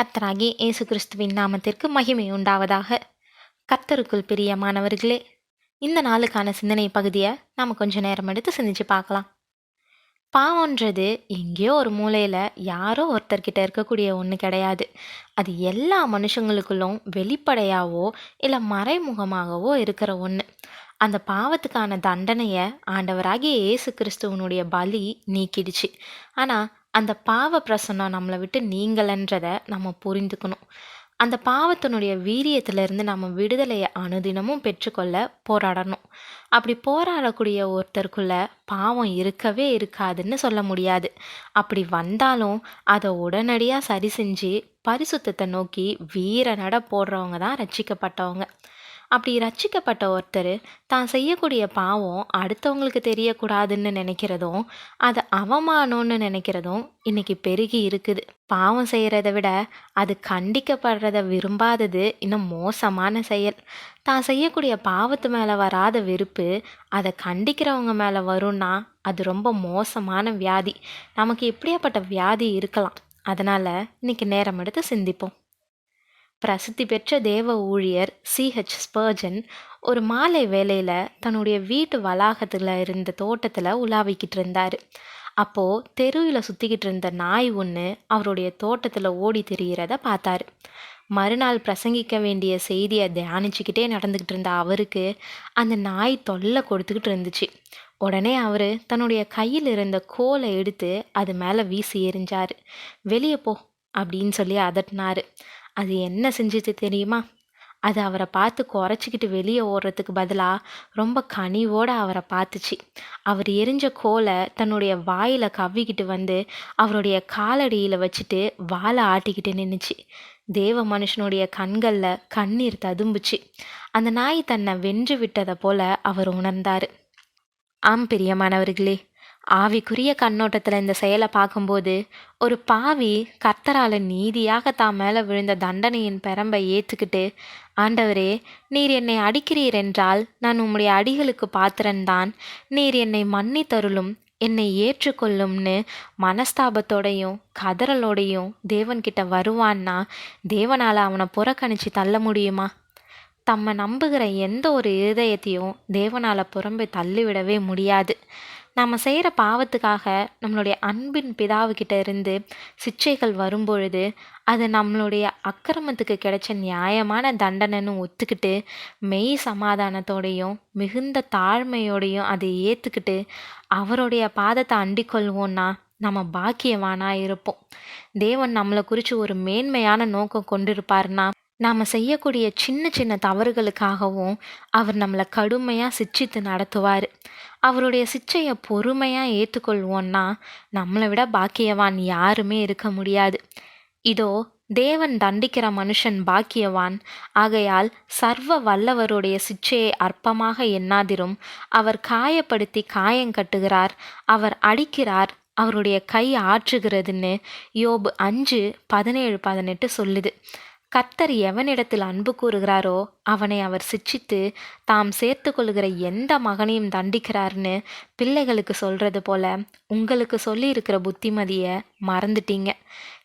கத்தராகி இயேசு கிறிஸ்துவின் நாமத்திற்கு மகிமை உண்டாவதாக. கர்த்தருக்குள் பிரியமானவர்களே இந்த நாளுக்கான சிந்தனை பகுதியை நாம் கொஞ்ச நேரம் எடுத்து சிந்திச்சு பார்க்கலாம். பாவம்ன்றது எங்கேயோ ஒரு மூலையில் யாரோ ஒருத்தர்கிட்ட இருக்கக்கூடிய ஒன்று கிடையாது. அது எல்லா மனுஷங்களுக்குள்ளும் வெளிப்படையாவோ இல்லை மறைமுகமாகவோ இருக்கிற ஒன்று அந்த பாவத்துக்கான தண்டனையை ஆண்டவராகிய இயேசு கிறிஸ்துவனுடைய பலி நீக்கிடுச்சு. ஆனால் அந்த பாவ பிரசன்னம் நம்மளை விட்டு நீங்களன்றதை நம்ம புரிந்துக்கணும். அந்த பாவத்தினுடைய வீரியத்திலிருந்து நம்ம விடுதலையை அனுதினமும் பெற்றுக்கொள்ள போராடணும். அப்படி போராடக்கூடிய ஒருத்தருக்குள்ள பாவம் இருக்கவே இருக்காதுன்னு சொல்ல முடியாது. அப்படி வந்தாலும் அதை உடனடியாக சரி செஞ்சு பரிசுத்தத்தை நோக்கி வீர நட போடுறவங்க தான் ரட்சிக்கப்பட்டவங்க. அப்படி ரட்சிக்கப்பட்ட ஒருத்தர் தான் செய்யக்கூடிய பாவம் அடுத்தவங்களுக்கு தெரியக்கூடாதுன்னு நினைக்கிறதும் அது அவமானம்னு நினைக்கிறதும் இன்னைக்கு பெருகி இருக்குது. பாவம் செய்கிறத விட அது கண்டிக்கப்படுறத விரும்பாதது இன்னும் மோசமான செயல். தான் செய்யக்கூடிய பாவத்து மேலே வராத வெறுப்பு அதை கண்டிக்கிறவங்க மேலே வரும்னா அது ரொம்ப மோசமான வியாதி. நமக்கு எப்படியாப்பட்ட வியாதி இருக்கலாம். அதனால் இன்னைக்கு நேரம் எடுத்து சிந்திப்போம். பிரசித்தி பெற்ற தேவ ஊழியர் சிஹெச் ஸ்பர்ஜன் ஒரு மாலை வேளையில் தன்னுடைய வீட்டு வளாகத்தில் இருந்த தோட்டத்தில் உலாவிக்கிட்டு இருந்தார். அப்போது தெருவில் சுற்றிக்கிட்டு இருந்த நாய் ஒன்று அவருடைய தோட்டத்தில் ஓடி திரிகிறத பார்த்தாரு. மறுநாள் பிரசங்கிக்க வேண்டிய செய்தியை தியானிச்சுக்கிட்டே நடந்துக்கிட்டு இருந்த அவருக்கு அந்த நாய் தொல்லை கொடுத்துக்கிட்டு இருந்துச்சு. உடனே அவர் தன்னுடைய கையில் இருந்த கோலை எடுத்து அது மேலே வீசி எறிஞ்சார். வெளியே போ அப்படின்னு சொல்லி அதட்டினார். அது என்ன செஞ்சது தெரியுமா? அது அவரை பார்த்து குறைச்சிக்கிட்டு வெளியே ஓடுறதுக்கு பதிலாக ரொம்ப கனிவோடு அவரை பார்த்துச்சு. அவர் எரிஞ்ச கோலை தன்னுடைய வாயில் கவ்விக்கிட்டு வந்து அவருடைய காலடியில் வச்சுட்டு வாழை ஆட்டிக்கிட்டு நின்றுச்சு தேவ மனுஷனுடைய கண்களில் கண்ணீர் ததும்புச்சு. அந்த நாய் தன்னை வென்று விட்டதை போல அவர் உணர்ந்தார். ஆம் பிரியமானவர்களே ஆவிக்குரிய கண்ணோட்டத்தில் இந்த செயலை பார்க்கும்போது ஒரு பாவி கர்த்தரால் நீதியாக தான் மேலே விழுந்த தண்டனையின் பெரம்பை ஏற்றுக்கிட்டு ஆண்டவரே நீர் என்னை அடிக்கிறீர் என்றால் நான் உம்முடைய அடிகளுக்கு பாத்திரன்தான் நீர் என்னை மன்னி தருளும் என்னை ஏற்றுக்கொள்ளும்னு மனஸ்தாபத்தோடையும் கதறலோடையும் தேவன்கிட்ட வருவான்னா தேவனால் அவனை புறக்கணித்து தள்ள முடியுமா? தம்மை நம்புகிற எந்த ஒரு இருதயத்தையும் தேவனால் புறம்பே தள்ளிவிடவே முடியாது. நாம் செய்கிற பாவத்துக்காக நம்மளுடைய அன்பின் பிதாவுக்கிட்ட இருந்து சிச்சைகள் வரும்பொழுது அது நம்மளுடைய அக்கிரமத்துக்கு கிடைச்ச நியாயமான தண்டனைன்னு ஒத்துக்கிட்டு மெய் சமாதானத்தோடையும் மிகுந்த தாழ்மையோடையும் அதை ஏற்றுக்கிட்டு அவருடைய பாதத்தை அண்டிக்கொள்வோன்னா நம்ம பாக்கியவானாக இருப்போம். தேவன் நம்மளை குறித்து ஒரு மேன்மையான நோக்கம் கொண்டிருப்பார்னா நாம் செய்யக்கூடிய சின்ன சின்ன தவறுகளுக்காகவும் அவர் நம்மளை கடுமையாக சிச்சித்து நடத்துவார். அவருடைய சிச்சையை பொறுமையாக ஏற்றுக்கொள்வோன்னா நம்மளை விட பாக்கியவான் யாருமே இருக்க முடியாது. இதோ தேவன் தண்டிக்கிற மனுஷன் பாக்கியவான். ஆகையால் சர்வ வல்லவருடைய சிச்சையை அற்பமாக எண்ணாதிரும். அவர் காயப்படுத்தி காயங்கட்டுகிறார் அவர் அடிக்கிறார். அவருடைய கை ஆற்றுகிறதுன்னு யோபு அஞ்சு பதினேழு பதினெட்டு சொல்லுது. கர்த்தர் எவனிடத்தில் அன்பு கூறுகிறாரோ அவனை அவர் சிச்சித்து தாம் சேர்த்து கொள்கிற எந்த மகனையும் தண்டிக்கிறார்னு பிள்ளைகளுக்கு சொல்கிறது போல உங்களுக்கு சொல்லி இருக்கிற புத்திமதியை மறந்துட்டீங்க.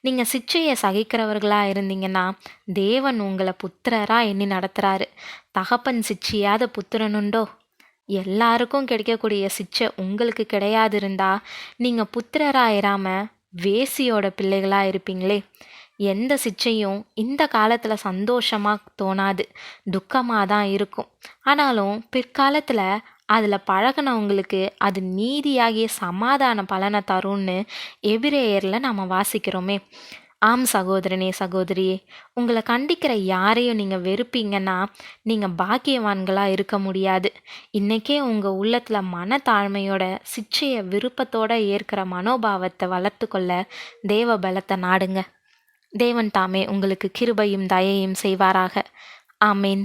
நீங்கள் சிச்சையை சகிக்கிறவர்களாக இருந்தீங்கன்னா தேவன் உங்களை புத்திரராக எண்ணி நடத்துகிறாரு தகப்பன் சிச்சியாத புத்திரனுண்டோ எல்லாருக்கும் கிடைக்கக்கூடிய சிச்சை உங்களுக்கு கிடையாது இருந்தா நீங்கள் புத்திரராயிராமல் வேசியோட பிள்ளைகளாக இருப்பீங்களே. எந்த சிச்சையும் இந்த காலத்தில் சந்தோஷமாக தோணாது. துக்கமாக தான் இருக்கும். ஆனாலும் பிற்காலத்தில் அதில் பழகினவங்களுக்கு அது நீதியாகிய சமாதான பலனை தரும்னு எபிரேயரில் நம்ம வாசிக்கிறோமே. ஆம் சகோதரனே சகோதரியே உங்களை கண்டிக்கிற யாரையும் நீங்கள் வெறுப்பீங்கன்னா நீங்கள் பாக்கியவான்களாக இருக்க முடியாது. இன்றைக்கே உங்கள் உள்ளத்தில் மனத்தாழ்மையோட சிச்சையை விருப்பத்தோடு ஏற்கிற மனோபாவத்தை வளர்த்து கொள்ள தேவ பலத்தை நாடுங்க. தேவன் தாமே உங்களுக்கு கிருபையும் தயையும் செய்வாராக. ஆமேன்.